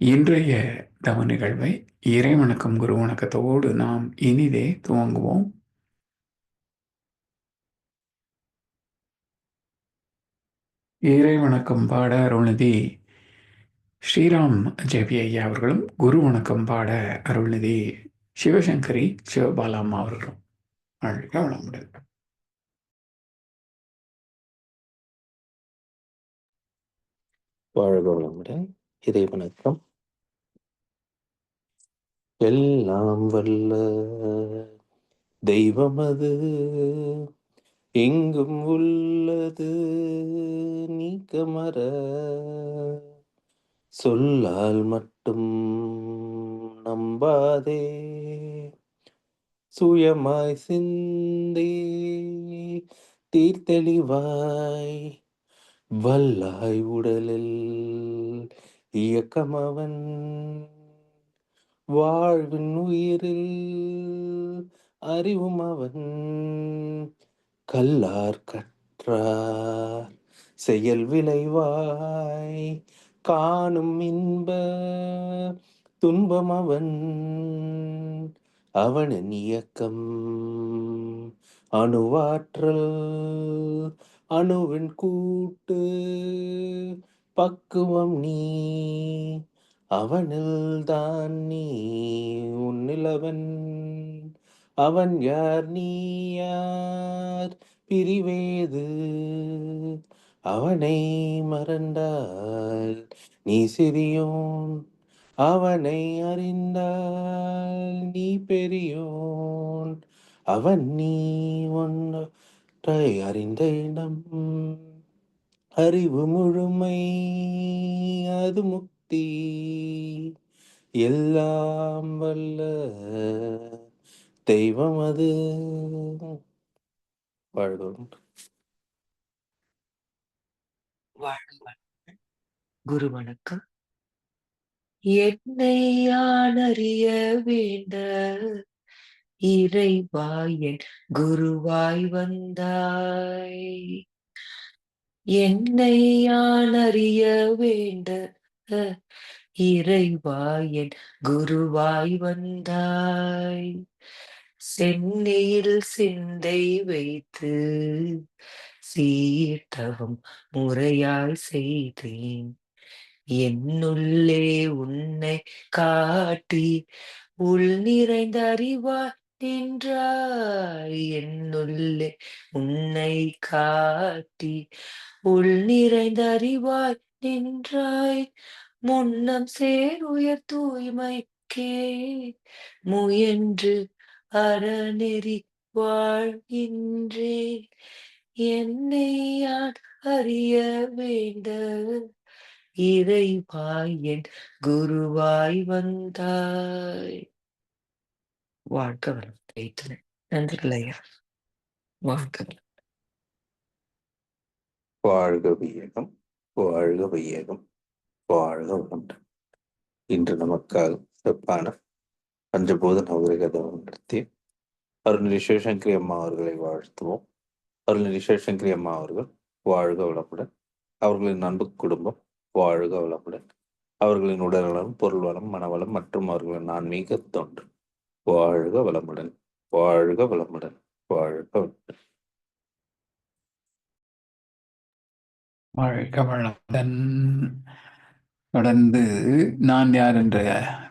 இன்றைய தவ நிகழ்வை இறை வணக்கம் குரு வணக்கத்தோடு நாம் இனிதே துவங்குவோம். இறை வணக்கம் பாட அருள்நிதி ஸ்ரீராம் ஜெபி ஐயா அவர்களும் குரு வணக்கம் பாட அருள்நிதி சிவசங்கரி சிவபாலாம்மா அவர்களும். வாழ்க வளமுடன் வாழ்க வளமுடன் இறை வணக்கம் எல்லாம் வல்ல தெய்வமது எங்கும் உள்ளது நீக்கமர. சொல்லால் மட்டும் நம்பாதே. சுயமாய் சிந்தே தீர்த்தெளிவாய். வல்லாய் உடலில் இயக்கமவன். வாழ்வின் உயிரில் அறிவும் அவன். கல்லார் கற்றார். செயல் விளைவாய் காணும் இன்ப துன்பம் அவன். அவனின் இயக்கம் அணுவாற்றல் அணுவின் கூட்டு பக்குவம் நீ. அவனில்தான் நீ உன்னிலவன். அவன் யார் நீ யார்? பிரிவேது. அவனை மறந்தால் நீ சிறியோன். அவனை அறிந்தால் நீ பெரியோன். அவன் நீ ஒன்றை அறிந்த இடம். அறிவு முழுமை அது முக்கிய சக்தி எல்லாம் வல்ல தெய்வம் அது. வாழ்வோம் குரு வணக்கம் என்னை யானறிய வேண்ட இறைவாயன் குருவாய் வந்தாய். என்னை யானறிய வேண்ட இறைவாயன் குருவாய் வந்தாய். சென்னையில் சிந்தை வைத்து சீர்த்தவம் முறையாய் செய்தேன். என்னுள்ளே உன்னை காட்டி உள் நிறைந்த அறிவாய் நின்றாய். என்னுள்ளே உன்னை காட்டி உள் நிறைந்த அறிவாய் நின்றாய். முன்னம் சேர் உயர் தூய்மைக்கே. முயன்று அறநெறி வாழ்கின்றேன் என்னை யான் அறிய வேண்ட இறைவாய் என் குருவாய் வந்தாய். வாழ்க வளம் வைத்தன நன்றிகள் வாழ்க வளம் வாழ்க வையகம் வாழ்க வையகம் வாழ்க வளமுடன் இன்று நமக்காக சிறப்பான பஞ்சபோத நவகிரகதவம் நடத்தி அருள்நிலை சிவசங்கரி அம்மா அவர்களை வாழ்த்துவோம். அருள்நிலை சிவசங்கரி அம்மா அவர்கள் வாழ்க வளமுடன் அவர்களின் அன்பு குடும்பம் வாழ்க வளமுடன் அவர்களின் உடல்நலம் பொருள் வளம் மனவளம் மற்றும் அவர்களின் ஆன்மீக தொன்று வாழ்க வளமுடன் வாழ்க வளமுடன் வாழ்க வளமுடன். வாழ்க தொடர்ந்து நான் யார் என்ற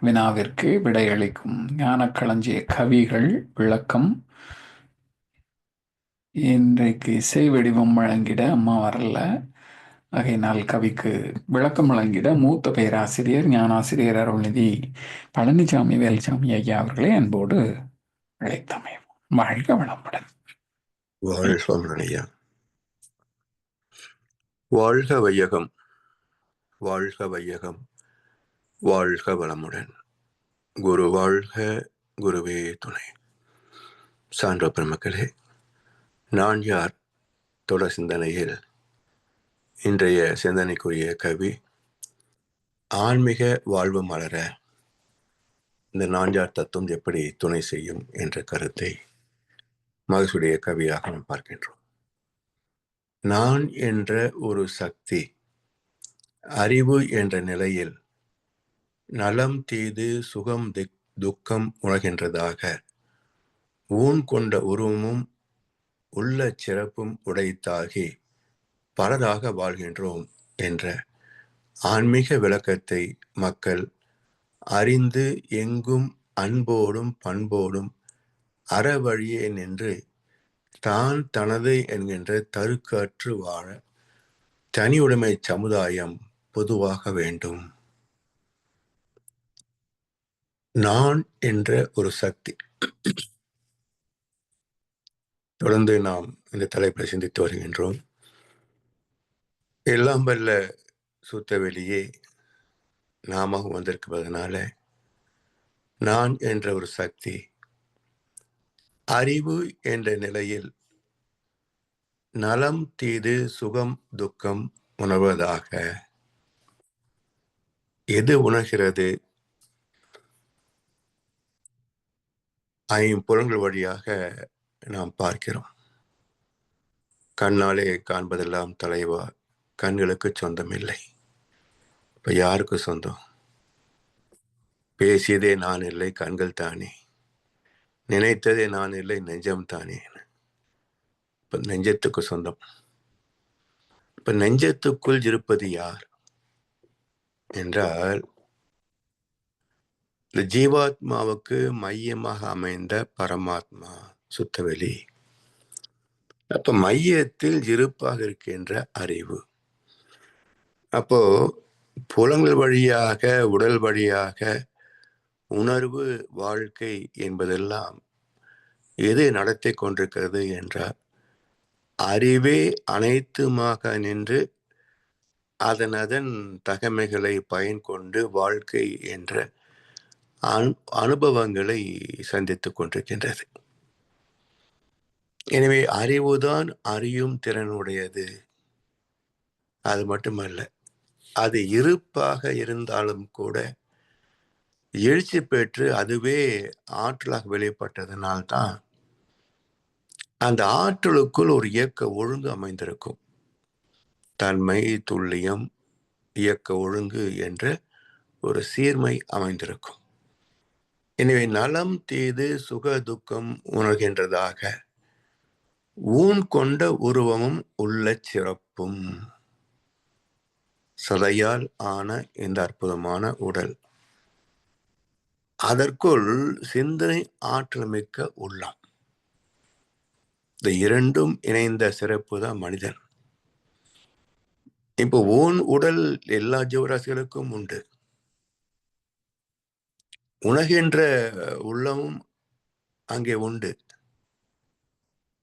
வினாவிற்கு விடையளிக்கும் ஞானக்களஞ்சிய கவிகள் விளக்கம். இன்றைக்கு இசை வடிவம் வழங்கிட அம்மா வரல. ஆகையினால் கவிக்கு விளக்கம் வழங்கிட மூத்த பேராசிரியர் ஞானாசிரியர் அருள்நிதி பழனிசாமி வேல்சாமி ஐயா அவர்களை அன்போடு அழைத்தமையும் வாழ்க வளமுடன். வாழ்க வளமுடன் வாழ்க வையகம். வாழ்க வையகம். வாழ்க வளமுடன். குரு வாழ்க குருவே துணை. சான்ற பெருமக்களே நான் யார்? தொடர் சிந்தனையில். இன்றைய சிந்தனைக்குரிய கவி ஆன்மீக வாழ்வு மலர இந்த நான்கார் தத்துவம் எப்படி துணை செய்யும் என்ற கருத்தை மகசுடைய கவியாக நாம் பார்க்கின்றோம். நான் என்ற ஒரு சக்தி அறிவு என்ற நிலையில் நலம் தீது சுகம் துக்கம் உணர்கின்றதாக ஊன் கொண்ட உருவமும் உள்ள சிறப்பும் உடைத்தாகி பலராக வாழ்கின்றோம் என்ற ஆன்மீக விளக்கத்தை மக்கள் அறிந்து எங்கும் அன்போடும் பண்போடும் அறவழியே நின்று தான் தனது என்கின்ற தருக்காற்று வாழ தனியுடைமை சமுதாயம் பொதுவாக வேண்டும். நான் என்ற ஒரு சக்தி. தொடர்ந்து நாம் இந்த தலைப்பை சிந்தித்து வருகின்றோம். எல்லாம் வல்ல சுத்த வெளியே நாம வந்திருப்பதனால நான் என்ற ஒரு சக்தி அறிவு என்ற நிலையில் நலம் தீது சுகம் துக்கம் உணர்வதாக எது உணர்கிறது? ஐம்புலங்கள் வழியாக நாம் பார்க்கிறோம். கண்ணாலே காண்பதெல்லாம் தலைவா கண்களுக்கு சொந்தம் இல்லை. இப்ப யாருக்கு சொந்தம்? பேசியதே நான் இல்லை கண்கள் தானே. நினைத்ததே நான் இல்லை நெஞ்சம் தானே நெஞ்சத்துக்கு சொந்தம். இப்ப நெஞ்சத்துக்குள் இருப்பது யார்? என்றால் இந்த ஜீவாத்மாவுக்கு மையமாக அமைந்த பரமாத்மா சுத்தவெளி. அப்ப மையத்தில் இருப்பாக இருக்கின்ற அறிவு. அப்போ புலங்கள் வழியாக உடல் வழியாக உணர்வு வாழ்க்கை என்பதெல்லாம் எது நடத்தி கொண்டிருக்கிறது என்றால் அறிவே அனைத்துமாக நின்று அதன் அதன் தகமைகளை பயன் கொண்டு வாழ்க்கை என்ற அனுபவங்களை சந்தித்துக் கொண்டிருக்கின்றது. எனவே அறிவுதான் அறியும் திறனுடையது. அது மட்டுமல்ல அது இருப்பாக இருந்தாலும் கூட எழுச்சி பெற்று அதுவே ஆற்றலாக வெளிப்பட்டதுனால்தான் அந்த ஆற்றலுக்குள் ஒரு இயக்க ஒழுங்கு அமைந்திருக்கும். தன்மை துல்லியம் இயக்க ஒழுங்கு என்ற ஒரு சீர்மை அமைந்திருக்கும். எனவே நலம் தீது சுக துக்கம் உணர்கின்றதாக ஊன் கொண்ட உருவமும் உள்ள சிறப்பும். சதையால் ஆன இந்த அற்புதமான உடல். அதற்குள் சிந்தனை ஆற்றல் மிக்க உள்ளம். இந்த இரண்டும் இணைந்த சிறப்பு தான் மனிதன். இப்போ ஓன் உடல் எல்லா ஜீவராசிகளுக்கும் உண்டு. உணகின்ற உள்ளமும் அங்கே உண்டு.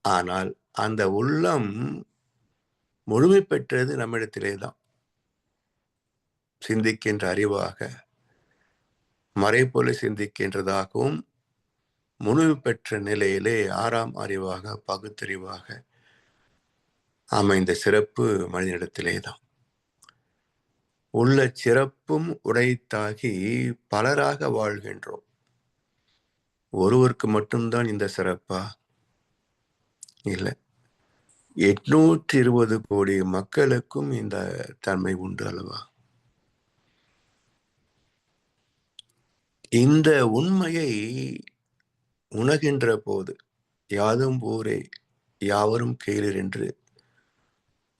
ஆனால் அந்த உள்ளம் முழுமை பெற்றது நம்மிடத்திலே தான் சிந்திக்கின்ற அறிவாக மறைப்பொருளை சிந்திக்கின்றதாகவும் முழுமை பெற்ற நிலையிலே ஆறாம் அறிவாக பகுத்தறிவாக அமைந்த சிறப்பு மனிதனிடத்திலே தான் உள்ள சிறப்பும் உடைத்தாகி பலராக வாழ்கின்றோம். ஒருவருக்கு மட்டும்தான் இந்த சிறப்பா? இல்லை. எட்நூற்றி இருபது கோடி மக்களுக்கும் இந்த தன்மை உண்டு அல்லவா? இந்த உண்மையை உணர்கின்ற போது யாதும் ஊரே யாவரும் கேளீர் என்று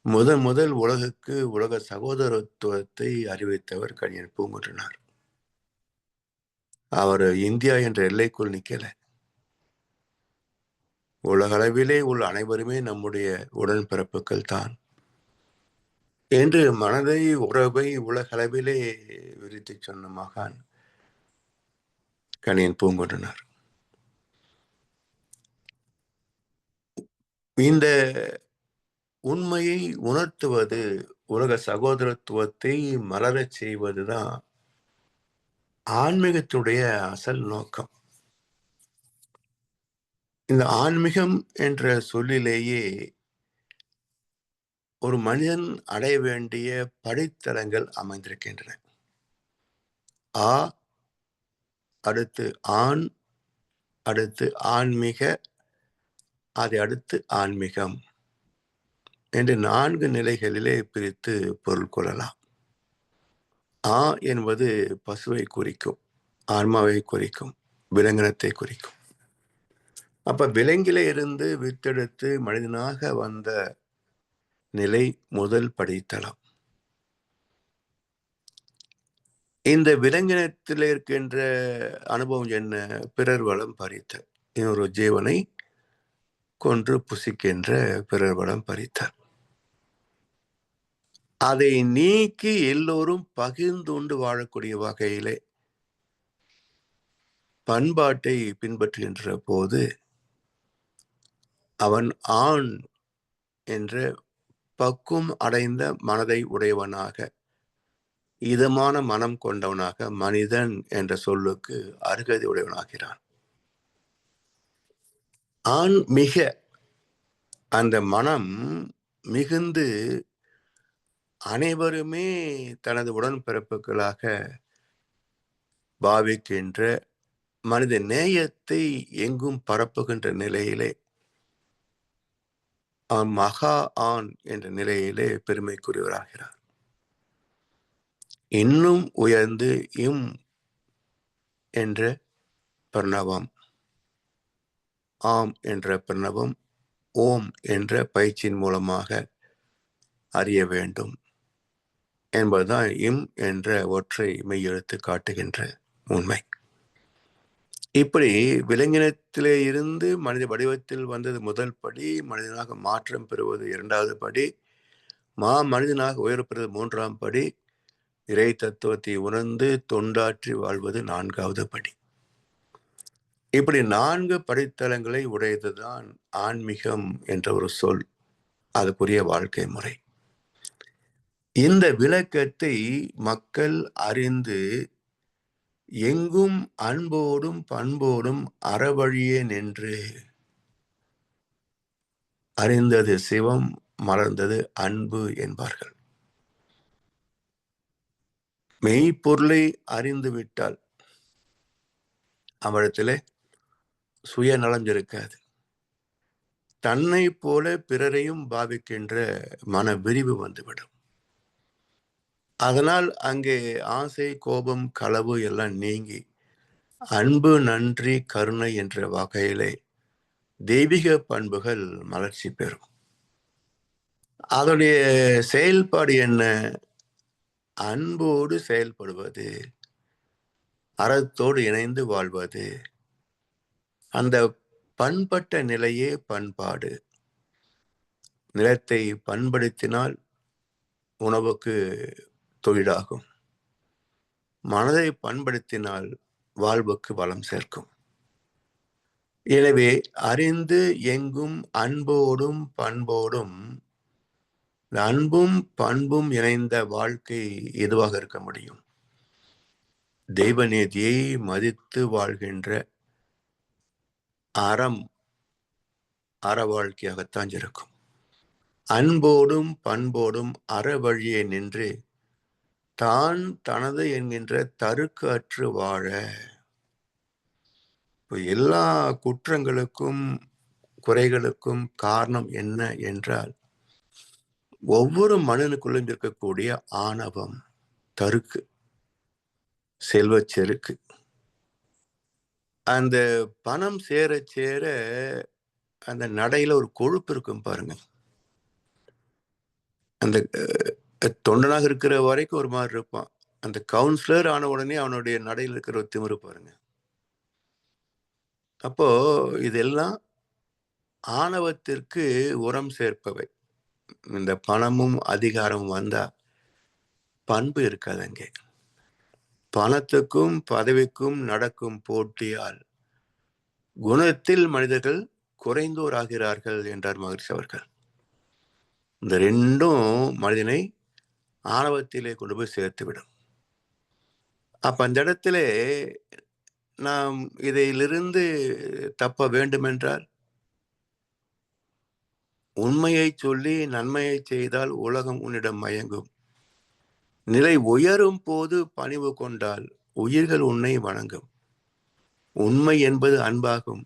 முதன் முதல் உலகுக்கு உலக சகோதரத்துவத்தை அறிவித்தவர் கணியன் பூங்குன்றனார். அவர் இந்தியா என்ற எல்லைக்குள் நிக்கல. உலகளவிலே உள்ள அனைவருமே நம்முடைய உடன்பிறப்புகள் தான். என்று மனதை உறவை உலகளவிலே விரித்து சொன்ன மகான் கணியன் பூங்குன்றனார். இந்த உண்மையை உணர்த்துவது உலக சகோதரத்துவத்தை மலரச் செய்வதுதான் ஆன்மீகத்துடைய அசல் நோக்கம். இந்த ஆன்மீகம் என்ற சொல்லிலேயே ஒரு மனிதன் அடைய வேண்டிய படித்தளங்கள் அமைந்திருக்கின்றன. ஆ அடுத்து ஆண் அடுத்து ஆன்மீக அதை அடுத்து ஆன்மீகம் என்று நான்கு நிலைகளிலே பிரித்து பொருள் கொள்ளலாம். ஆ என்பது பசுவை குறிக்கும் ஆன்மாவை குறிக்கும் விலங்கினத்தை குறிக்கும். அப்ப விலங்கில இருந்து வித்தெடுத்து மனிதனாக வந்த நிலை முதல் படித்தளம். இந்த விலங்கினத்தில் இருக்கின்ற அனுபவம் என்ன? பிறர் வளம் பறித்த. இன்னொரு ஜீவனை கொன்று புசிக்கின்ற பிறர் வளம் பறித்தார் அதை நீக்கி எல்லோரும் பகிர்ந்துண்டு வாழக்கூடிய வகையிலே பண்பாட்டை பின்பற்றுகின்ற போது அவன் ஆண் என்ற பக்குவம் அடைந்த மனதை உடையவனாக இதமான மனம் கொண்டவனாக மனிதன் என்ற சொல்லுக்கு அருகதை உடையவனாகிறான். ஆண் மிக அந்த மனம் மிகுந்து அனைவருமே தனது உடன்பிறப்புகளாக பாவிக்கின்ற மனித நேயத்தை எங்கும் பரப்புகின்ற நிலையிலே மகா ஆண் என்ற நிலையிலே பெருமைக்குரியவராகிறார். இன்னும் உயர்ந்து இம் என்ற பிரணவம். ஆம் என்ற பிரணவம் ஓம் என்ற பயிற்சியின் மூலமாக அறிய வேண்டும் என்பதுதான் இம் என்ற ஒற்றை மெய்யெழுத்து காட்டுகின்ற உண்மை. இப்படி விலங்கினத்திலே இருந்து மனித வடிவத்தில் வந்தது முதல் படி மனிதனாக மாற்றம் பெறுவது இரண்டாவது படி மா மனிதனாக உயரப்பெறுவது மூன்றாம் படி இறை தத்துவத்தை உணர்ந்து தொண்டாற்றி வாழ்வது நான்காவது படி. இப்படி நான்கு படித்தளங்களை உடையதுதான் ஆன்மீகம் என்ற ஒரு சொல் அதுக்குரிய வாழ்க்கை முறை. இந்த விளக்கத்தை மக்கள் அறிந்து எங்கும் அன்போடும் பண்போடும் அறவழியே நின்று அறிந்தது சிவம் மறந்தது அன்பு என்பார்கள். மெய்ப்பொருளை அறிந்து விட்டால் அவரிடத்திலே சுயநலம் இருக்காது தன்னை போல பிறரையும் பாவிக்கின்ற மன விரிவு வந்துவிடும். அதனால் அங்கே ஆசை கோபம் களவு எல்லாம் நீங்கி அன்பு நன்றி கருணை என்ற வகையிலே தெய்வீக பண்புகள் மலர்ச்சி பெறும். அதனுடைய செயல்பாடு என்ன? அன்போடு செயல்படுவது அறத்தோடு இணைந்து வாழ்வது அந்த பண்பட்ட நிலையே பண்பாடு. நிலத்தை பண்படுத்தினால் உணவுக்கு தொழிலாகும். மனதை பண்படுத்தினால் வாழ்வுக்கு வளம் சேர்க்கும். எனவே அறிந்து எங்கும் அன்போடும் பண்போடும் அன்பும் பண்பும் இணைந்த வாழ்க்கை எதுவாக இருக்க முடியும்? தெய்வநீதியை மதித்து வாழ்கின்ற அறம் அற வாழ்க்கையாகத்தான் இருக்கும். அன்போடும் பண்போடும் அற வழியே நின்று தான் தனது என்கின்ற தருக்கு அற்று வாழ. இப்போ எல்லா குற்றங்களுக்கும் குறைகளுக்கும் காரணம் என்ன என்றால் ஒவ்வொரு மனிதனுக்குள்ளும் இருக்கக்கூடிய ஆணவம் தருக்கு செல்வ செருக்கு. அந்த பணம் சேர சேர அந்த நடையில ஒரு கொழுப்பு இருக்கும் பாருங்க. அந்த தொண்டனாக இருக்கிற வரைக்கும் ஒரு மாதிரி இருப்பான். அந்த கவுன்சிலர் ஆன உடனே அவனுடைய நடையில் இருக்கிற ஒரு திமிரு பாருங்க. அப்போ இதெல்லாம் ஆணவத்திற்கு உரம் சேர்ப்பவை. இந்த பணமும் அதிகாரமும் வந்தா பண்பு இருக்காது அங்கே. பணத்துக்கும் பதவிக்கும் நடக்கும் போட்டியால் குணத்தில் மனிதர்கள் குறைந்தோர் ஆகிறார்கள் என்றார் மகிழ்ச்சி அவர்கள். இந்த ரெண்டும் மனிதனை ஆணவத்திலே கொண்டு போய் சேர்த்துவிடும். அப்ப அந்த இடத்துல நாம் இதிலிருந்து தப்ப வேண்டுமென்றால் உண்மையை சொல்லி நன்மையை செய்தால் உலகம் உன்னிடம் மயங்கும். நிலை உயரும் போது பணிவு கொண்டால் உயிர்கள் உன்னை வணங்கும். உண்மை என்பது அன்பாகும்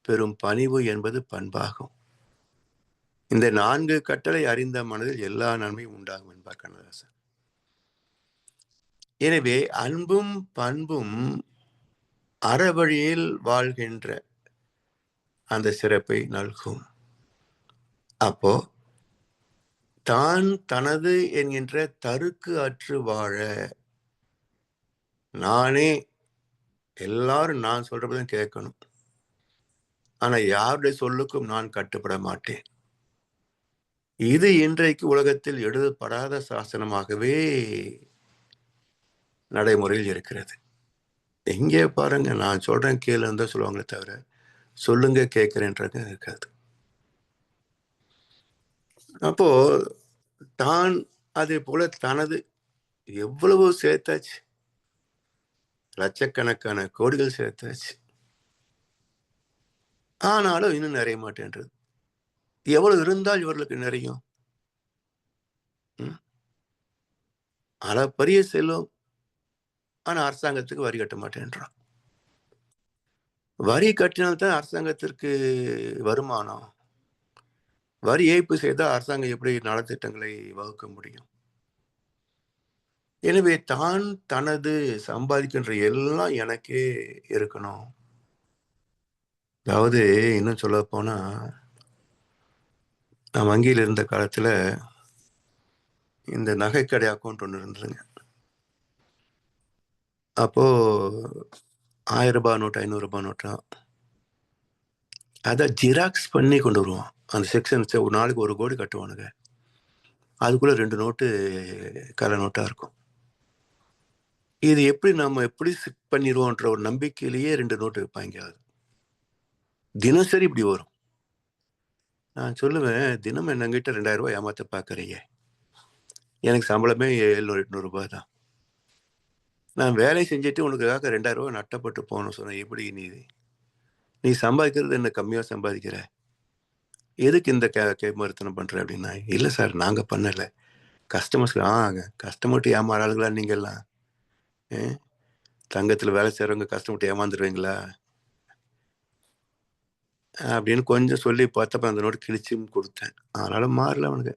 பெரும் பணிவு என்பது பண்பாகும். இந்த நான்கு கட்டளை அறிந்த மனதில் எல்லா நன்மையும் உண்டாகும் என்பார் கண்ணதாசன். எனவே அன்பும் பண்பும் அறவழியில் வாழ்கின்ற அந்த சிறப்பை நல்கும். அப்போ தான் தனது என்கின்ற தருக்கு அற்று வாழ நானே எல்லாரும் நான் சொல்றதுதான் கேட்கணும். ஆனா யாருடைய சொல்லுக்கும் நான் கட்டுப்பட மாட்டேன். இது இன்றைக்கு உலகத்தில் எழுதப்படாத சாசனமாகவே நடைமுறையில் இருக்கிறது. எங்கே பாருங்க நான் சொல்றேன் கீழே இருந்தால் சொல்லுவாங்களே தவிர சொல்லுங்க கேட்கிறேன்றது இருக்காது. அப்போ தான் அதே போல தனது எவ்வளவு சேர்த்தாச்சு. லட்சக்கணக்கான கோடிகள் சேர்த்தாச்சு. ஆனாலும் இன்னும் நிறைய மாட்டேன்றது. எவ்வளவு இருந்தால் இவர்களுக்கு நிறையும். ம்? அளப்பரிய செல்வம். ஆனா அரசாங்கத்துக்கு வரி கட்ட மாட்டேன்றான். வரி கட்டினால்தான் அரசாங்கத்திற்கு வருமானம். வரி ஏய்ப்பு செய்தால் அரசாங்கம் எப்படி நலத்திட்டங்களை வகுக்க முடியும்? எனவே தான் தனது சம்பாதிக்கின்ற எல்லாம் எனக்கே இருக்கணும். அதாவது இன்னும் சொல்ல போனா நான் வங்கியில் இருந்த காலத்தில் இந்த நகைக்கடை அக்கௌண்ட் ஒன்று இருந்ததுங்க. அப்போ ஆயிரம் ரூபாய் நோட்டு ஐநூறுரூபா நோட்டா? அதை ஜிராக்ஸ் பண்ணி கொண்டு வருவான் அந்த செக்ஷன் ஒரு நாளைக்கு ஒரு கோடி கட்டுவானுங்க. அதுக்குள்ளே ரெண்டு நோட்டு கலை நோட்டாக இருக்கும். இது எப்படி நம்ம எப்படி சிக் பண்ணிடுவோன்ற ஒரு நம்பிக்கையிலேயே ரெண்டு நோட்டு வைப்பாங்க அது. தினசரி இப்படி வரும். நான் சொல்லுவேன் தினம் என்னங்கிட்ட ரெண்டாயிரம் ரூபாய் ஏமாத்த பார்க்குறீங்க எனக்கு சம்பளமே எழுநூறு எட்நூறு ரூபாய் தான். நான் வேலை செஞ்சுட்டு உனக்காக ரெண்டாயிரம் ரூபாய் நட்டப்பட்டு போகணும் சொன்னேன். எப்படி நீ? நீ சம்பாதிக்கிறது என்ன கம்மியாக சம்பாதிக்கிற? எதுக்கு இந்த கே கேமர்த்தனம் பண்ற அப்படின்னா இல்லை சார் நாங்கள் பண்ணலை. கஸ்டமர்ஸ்க்கு ஆ கஸ்டமர்கிட்ட ஏமாறாளுங்களா நீங்கள்லாம் ஏ? தங்கத்தில் வேலை செய்கிறவங்க கஸ்டமர்கிட்ட ஏமாந்துருவீங்களா? அப்படின்னு கொஞ்சம் சொல்லி பார்த்தப்ப அந்த நோட்டு கிழிச்சும் கொடுத்தேன். அதனால் மாறல அவனுக்கு.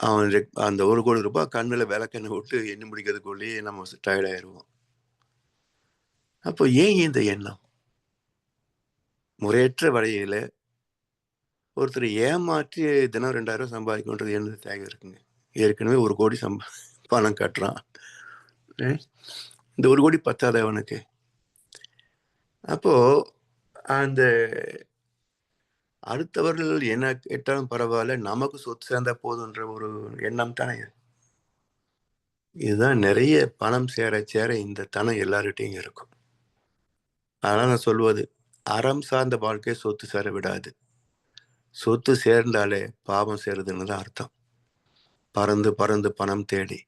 அவன் அந்த ஒரு கோடி ரூபாய் கண்ணில் விளக்கெண்ணெய் விட்டு எண்ணி முடிக்கிறதுக்குள்ளேயே நம்ம டயர்டாயிடுவோம் அப்போ ஏன் இந்த எண்ணம்? முறையற்ற வழியில் ஒருத்தர் ஏமாற்றி தினம் ரெண்டாயிரம் சம்பாதிக்கணுன்றது என்ன தேவை இருக்குங்க. ஏற்கனவே ஒரு கோடி சம்பா பணம் கட்டுறான். இந்த ஒரு கோடி பத்தாத அவனுக்கு. அப்போ அந்த அடுத்தவர்கள் என்ன கேட்டாலும் பரவாயில்ல நமக்கு சொத்து சேர்ந்தா போதுன்ற ஒரு எண்ணம் தானே இதுதான் நிறைய பணம் சேர சேர இந்த தனம் எல்லார்கிட்டையும் இருக்கும். அதனால நான் சொல்வது அறம் சார்ந்த வாழ்க்கை சொத்து சேர விடாது. சொத்து சேர்ந்தாலே பாவம் சேருதுன்னு தான் அர்த்தம். பறந்து பறந்து பணம் தேடி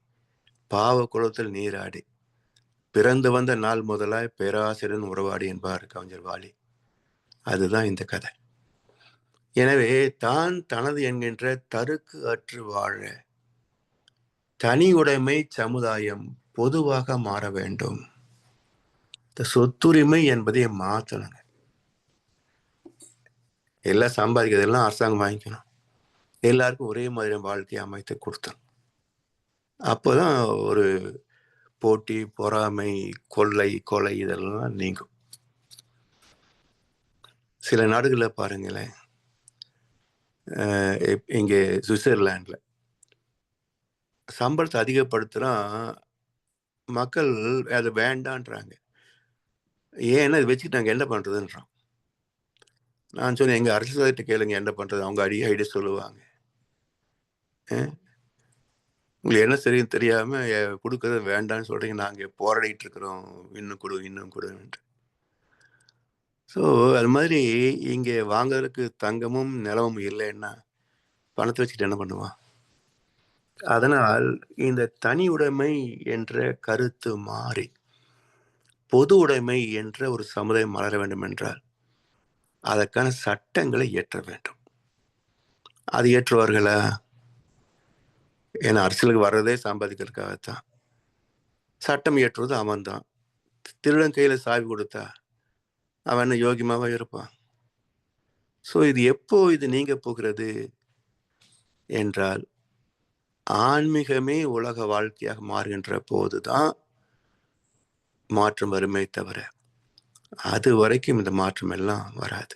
பாவ குளத்தில் நீராடி பிறந்து வந்த நாள் முதலாய் பேராசிரியன் உறவாடி என்பார் கவிஞர் வாலி. அதுதான் இந்த கதை. எனவே தான் தனது என்கின்ற தருக்கு அற்று வாழ தனி உடைமை சமுதாயம் பொதுவாக மாற வேண்டும். இந்த சொத்துரிமை என்பதை மாற்றணுங்க எல்லாம் சம்பாதிக்கிறதெல்லாம் அரசாங்கம் வாங்கிக்கணும். எல்லாருக்கும் ஒரே மாதிரியான வாழ்க்கையை அமைத்து கொடுத்தணும். அப்போதான் ஒரு போட்டி பொறாமை கொள்ளை கொலை இதெல்லாம் நீங்கும். சில நாடுகளில் பாருங்களேன். இங்கே சுவிட்சர்லாண்டில். சம்பளத்தை அதிகப்படுத்தினா மக்கள் அது வேண்டான்றாங்க. ஏன்னா இது வச்சுக்கிட்டு நாங்கள் என்ன பண்ணுறதுன்றான் நான் சொன்னேன் எங்கள் அரசியல்வாதிட்ட கேளுங்க என்ன பண்ணுறது அவங்க அடி ஐடியா சொல்லுவாங்க உங்களுக்கு என்ன சரின்னு தெரியாமல் கொடுக்கறது வேண்டாம்னு சொல்கிறீங்க நாங்கள் போராடிட்டு இருக்கிறோம் இன்னும் கொடு இன்னும் கொடுன்ட்டு. ஸோ அது மாதிரி இங்கே வாங்குறதுக்கு தங்கமும் நிலமும் இல்லைன்னா பணத்தை வச்சுட்டு என்ன பண்ணுவான்? அதனால் இந்த தனி உடைமை என்ற கருத்து மாறி பொது உடைமை என்ற ஒரு சமுதாயம் மலர வேண்டும் என்றால் அதற்கான சட்டங்களை இயற்ற வேண்டும். அது இயற்றுவார்களா ஏன்னா அரசியலுக்கு வர்றதே சம்பாதிக்கிறதுக்காகத்தான். சட்டம் இயற்றுவது அவன் தான் திருடன் கையில் சாவி கொடுத்தா அவன் என்ன யோகியமாக இருப்பான்? ஸோ இது எப்போ இது நீங்க போகிறது? என்றால் ஆன்மீகமே உலக வாழ்க்கையாக மாறுகின்ற போதுதான் மாற்றம் வருமே தவிர அது வரைக்கும் இந்த மாற்றம் எல்லாம் வராது.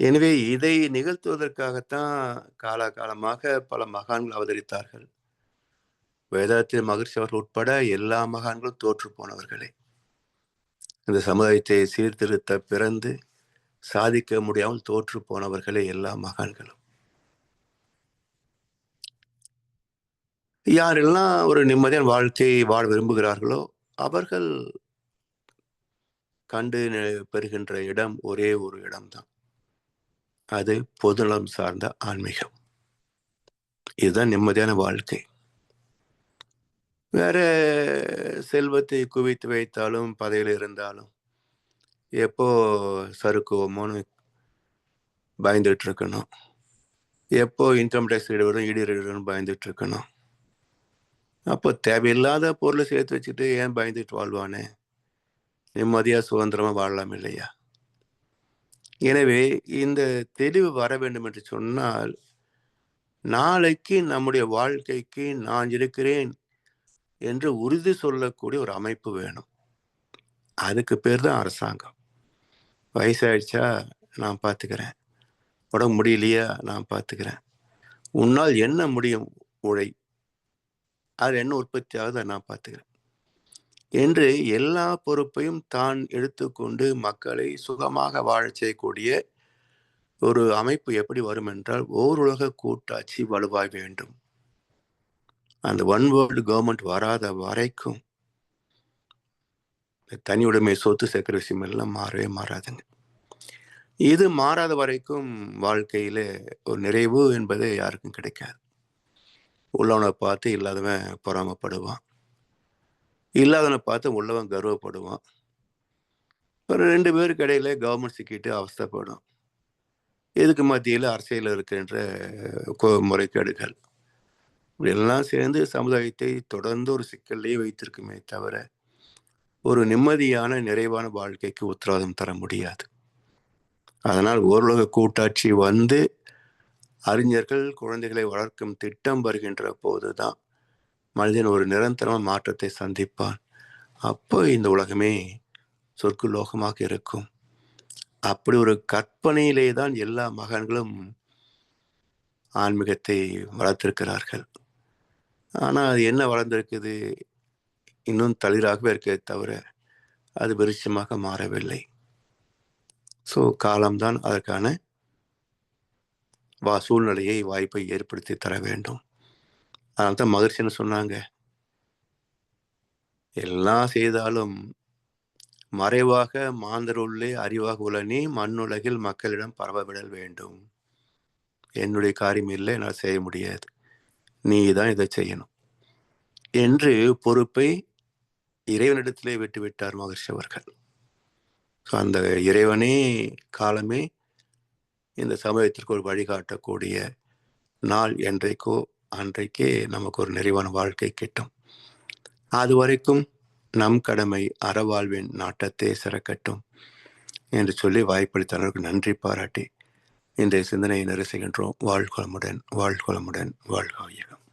எனவே இதை நிகழ்த்துவதற்காகத்தான் காலாகாலமாக பல மகான்கள் அவதரித்தார்கள். வேதாத்திர மகிழ்ச்சி அவர்கள் உட்பட எல்லா மகான்களும் தோற்று போனவர்களே. இந்த சமுதாயத்தை சீர்திருத்த பிறந்து சாதிக்க முடியாமல் தோற்று போனவர்களே எல்லா மகான்களும். யாரெல்லாம் ஒரு நிம்மதியான வாழ்க்கையை வாழ விரும்புகிறார்களோ அவர்கள் கண்டு பெறுகின்ற இடம் ஒரே ஒரு இடம்தான். அது பொதுநலம் சார்ந்த ஆன்மீகம். இதுதான் நிம்மதியான வாழ்க்கை. வேற செல்வத்தை குவித்து வைத்தாலும் பதவியில் இருந்தாலும் எப்போ சறுக்குவோமோன்னு பயந்துட்டு இருக்கணும் எப்போ இன்கம் டேக்ஸ் ஈடுபடும் ஈடுபடும் பயந்துட்டு இருக்கணும் அப்போ தேவையில்லாத பொருளை சேர்த்து வச்சுட்டு ஏன் பயந்துட்டு வாழ்வானே? நிம்மதியாக சுதந்திரமாக வாழலாம் இல்லையா? எனவே இந்த தெளிவு வர வேண்டும் என்று சொன்னால் நாளைக்கு நம்முடைய வாழ்க்கைக்கு நான் இருக்கிறேன் என்று உறுதி சொல்லக்கூடிய ஒரு அமைப்பு வேணும். அதுக்கு பேர் தான் அரசாங்கம். வயசாயிடுச்சா நான் பார்த்துக்கிறேன். உடம்பு முடியலையா நான் பார்த்துக்கிறேன். உன்னால் என்ன முடியும் உழை? அது என்ன உற்பத்தி ஆகுது நான் பார்த்துக்கிறேன். என்று எல்லா பொறுப்பையும் தான் எடுத்துக்கொண்டு மக்களை சுகமாக வாழச் செய்யக்கூடிய ஒரு அமைப்பு எப்படி வரும் என்றால் ஓருலக கூட்டாட்சி வலுவாய் வேண்டும். அந்த ஒன் வேர்ல்டு கவர்மெண்ட் வராத வரைக்கும் தனி உடைமை சொத்து சேர்க்கிற விஷயம் எல்லாம் மாறவே மாறாதுங்க. இது மாறாத வரைக்கும் வாழ்க்கையில ஒரு நிறைவு என்பது யாருக்கும் கிடைக்காது. உள்ளவனை பார்த்து இல்லாதவன் பொறாமப்படுவான். இல்லாதவனை பார்த்து உள்ளவன் கர்வப்படுவான். ஒரு ரெண்டு பேருக்கு இடையில கவர்மெண்ட் சிக்கிட்டு அவஸ்தைப்படும் இதுக்கு மத்தியில் அரசியல் இருக்கின்ற முறைகேடுகள்? இப்படி எல்லாம் சேர்ந்து சமுதாயத்தை தொடர்ந்து ஒரு சிக்கல்லையே வைத்திருக்குமே தவிர ஒரு நிம்மதியான நிறைவான வாழ்க்கைக்கு உத்தரவாதம் தர முடியாது. அதனால் ஓரளவு கூட்டாட்சி வந்து அறிஞர்கள் குழந்தைகளை வளர்க்கும் திட்டம் வருகின்ற போதுதான் மனிதன் ஒரு நிரந்தரமான மாற்றத்தை சந்திப்பான். அப்போ இந்த உலகமே சொர்க்கு லோகமாக இருக்கும். அப்படி ஒரு கற்பனையிலே தான் எல்லா மகன்களும் ஆன்மீகத்தை வளர்த்திருக்கிறார்கள். ஆனால் அது என்ன வளர்ந்திருக்குது? இன்னும் தளிராகவே இருக்கே தவிர அது விருட்சமாக மாறவில்லை. ஸோ காலம்தான் அதற்கான வா சூழ்நிலையை வாய்ப்பை ஏற்படுத்தி தர வேண்டும். அதனால தான் மகிழ்ச்சின்னு சொன்னாங்க. எல்லாம் செய்தாலும் மறைவாக மாந்தருள்ளே அறிவாக உலனி மண்ணுலகில் மக்களிடம் பரவவிடல் வேண்டும். என்னுடைய காரியம் இல்லை என்னால் செய்ய முடியாது. நீ தான் இதை செய்யணும். என்று பொறுப்பை இறைவனிடத்திலே விட்டுவிட்டார் மகர்ஷி அவர்கள். ஸோ அந்த இறைவனே காலமே இந்த சமயத்திற்கு ஒரு வழிகாட்டக்கூடிய நாள் என்றைக்கோ அன்றைக்கே நமக்கு ஒரு நிறைவான வாழ்க்கை கிட்டும். அது வரைக்கும் நம் கடமை அறவாழ்வின் நாட்டத்தை சிறக்கட்டும் என்று சொல்லி வாய்ப்பளித்தவர்களுக்கு நன்றி பாராட்டி இன்றைய சிந்தனையை நிறைவு செய்கின்றோம். வாழ்குளமுடன் வாழ்குளமுடன் வாழ்க வையகம்.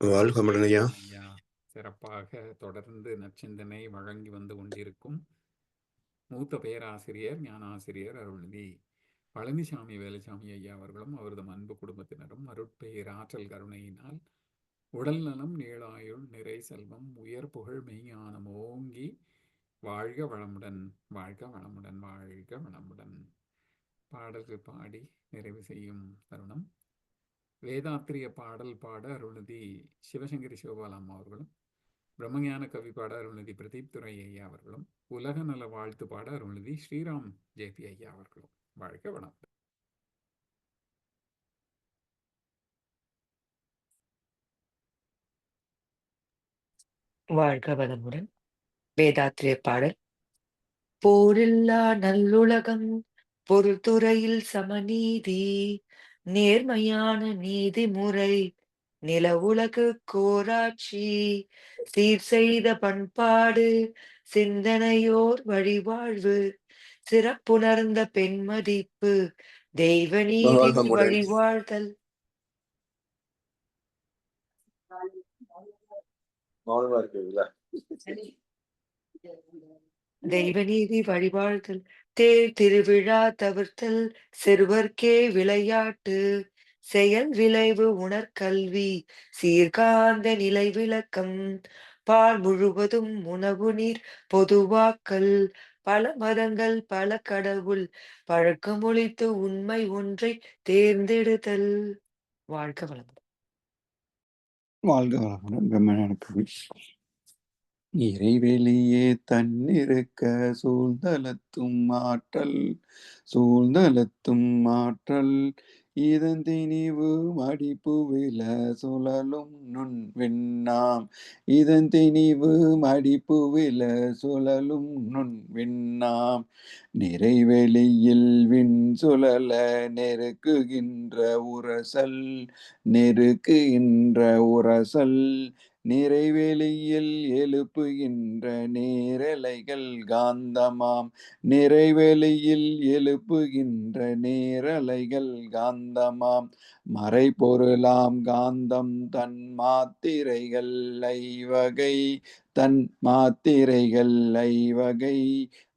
வாழ்கமுடன் ஐயா. ஐயா சிறப்பாக தொடர்ந்து நற்சிந்தனை வழங்கி வந்து கொண்டிருக்கும் மூத்த பேராசிரியர் ஞானாசிரியர் அருள்நிதி பழனிசாமி வேலுசாமி ஐயா அவர்களும் அவரது அன்பு குடும்பத்தினரும் அருட்பெயர் ஆற்றல் கருணையினால் உடல் நலம் நீளாயுள் நிறை செல்வம் உயர் புகழ் மெய்ஞானம் ஓங்கி வாழ்க வளமுடன் வாழ்க வளமுடன் வாழ்க வளமுடன். பாடல்கள் பாடி நிறைவு செய்யும் தருணம். வேதாத்திரிய பாடல் பாட அருள்நிதி சிவசங்கரி சிவபாலம் அவர்களும் பிரம்மஞான கவி பாட அருள்நிதி பிரதீப் துரை ஐயா அவர்களும் உலக நல வாழ்த்து பாட அருள்நிதி ஸ்ரீராம் ஜேபி ஐயா அவர்களும். வாழ்க வணக்கம். வாழ்க வளமுடன். வேதாத்திரிய பாடல். போரில்லா நல்லுலகம் பொருள்துறையில் சமநீதி நேர்மையான நீதிமுறை நில உலகு கோராட்சி சீர் செய்த பண்பாடு சிந்தனையோர் வழிவாழ்வு சிறப்புணர்ந்த பெண்மதிப்பு தெய்வ நீதி வளமுடன். வழிவாழ்தல். தெய்வநீதி வழிபாழ்தல் தேர் திருவிழா தவிர்த்தல் சிறுவர்க்கே விளையாட்டு. செயல் விளைவு உணர்கல்வி சீர்காந்த நிலை விளக்கம். பால் முழுவதும் உணவு நீர் பொதுவாக்கல். பல மதங்கள் பல கடவுள். பழக்கமொழித்து உண்மை ஒன்றை தேர்ந்தெடுத்தல் வாழ்க வளமுடன். வாழ்க வளமுடன். பிரம்மஞான இறைவெளியே தன்னிருக்க சூழ்ந்தலத்தும் ஆற்றல். சூழ்ந்தலத்தும் ஆற்றல். இதன் திணிவு மடிப்புவில சுழலும் நுண் விண்ணாம். இதன் திணிவு மடிப்புவில சுழலும் நுண் விண்ணாம். நிறைவெளியில் விண் சுழல நெருக்குகின்ற உரசல் நெருக்குகின்ற உரசல் நிறைவெளியில் எழுப்புகின்ற நேரலைகள் காந்தமாம். நிறைவெளியில் எழுப்புகின்ற நேரலைகள் காந்தமாம். மறைபொருளாம் காந்தம் தன் மாத்திரைகள் ஐவகை தன் மாத்திரைகள் ஐவகை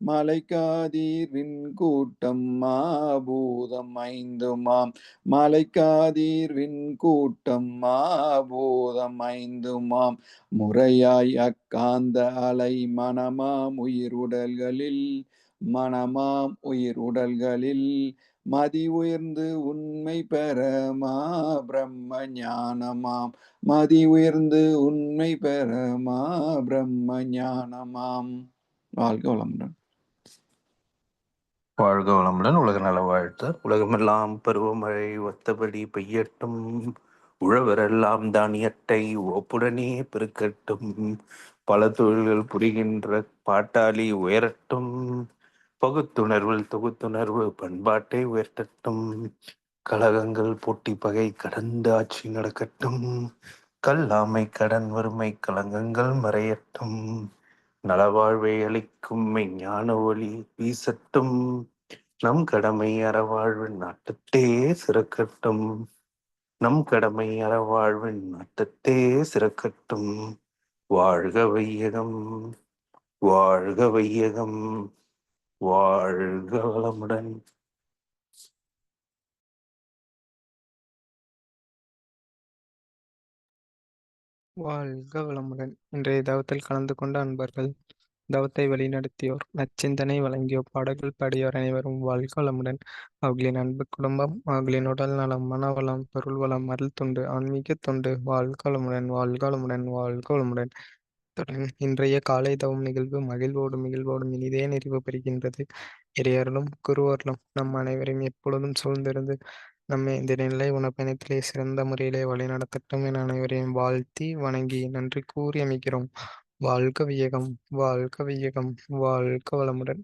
மலைக்காதீர்வின் கூட்டம் மாபூதம் ஐந்துமாம். மலைக்காதீர்வின் கூட்டம் மாபூதம் ஐந்துமாம். முறையாய் அக்காந்த அலை மனமாம் உயிர் உடல்களில் மனமாம் உயிர் உடல்களில் மதி உயர்ந்து உண்மை பெறமா பிரம்ம ஞானமாம். மதி உயர்ந்து உண்மை பெறமா பிரம்ம ஞானமாம். வாழ்க வளமுடன். வாழ்க வளமுடன். உலக நல வாழ்த்து. உலகமெல்லாம் பருவமழை ஒத்தபடி பெய்யட்டும். உழவரெல்லாம் தானியட்டை ஒப்புடனே பெருக்கட்டும். பல தொழில்கள் புரிகின்ற பாட்டாளி உயரட்டும். பகுத்துணர்வில் தொகுத்துணர்வு பண்பாட்டை உயர்த்தட்டும். கழகங்கள் போட்டி பகை கடந்து ஆட்சி நடக்கட்டும். கல்லாமை கடன் வறுமை கலங்கங்கள் மறையட்டும். நலவாழ்வை அளிக்கும் ஞான ஒளி வீசட்டும். நம் கடமை அறவாழ்வின் நாட்டத்தே சிறக்கட்டும். நம் கடமை அறவாழ்வின் நாட்டத்தே சிறக்கட்டும். வாழ்க வையகம் வாழ்க வையகம். வாழ்க வளமுடன் வாழ்க வளமுடன் இன்றைய தவத்தில் கலந்து கொண்ட அன்பர்கள் தவத்தை வழிநடத்தியோர் நச்சிந்தனை வழங்கியோர் பாடல்கள் பாடியோர் அனைவரும் வாழ்க வளமுடன் அவர்களின் அன்பு குடும்பம் அவர்களின் உடல் நலம் மனவளம் பொருள் வளம் அருள் தொண்டு ஆன்மீக தொண்டு வாழ்க வளமுடன் வாழ்க வளமுடன் வாழ்க வளமுடன் இத்துடன் இன்றைய காலை தவம் நிகழ்வு மகிழ்வோடும் மகிழ்வோடும் இனிதே நிறைவு பெறுகின்றது. இறையர்களும் குருவர்களும் நம் அனைவரையும் எப்பொழுதும் சூழ்ந்திருந்து நம்மை இந்த நிலை உணப்பயணத்திலே சிறந்த முறையிலே வழிநடத்தட்டும் என அனைவரையும் வாழ்த்தி வணங்கி நன்றி கூறி அமைக்கிறோம். வாழ்க வியகம் வாழ்க வியகம் வாழ்க வளமுடன்.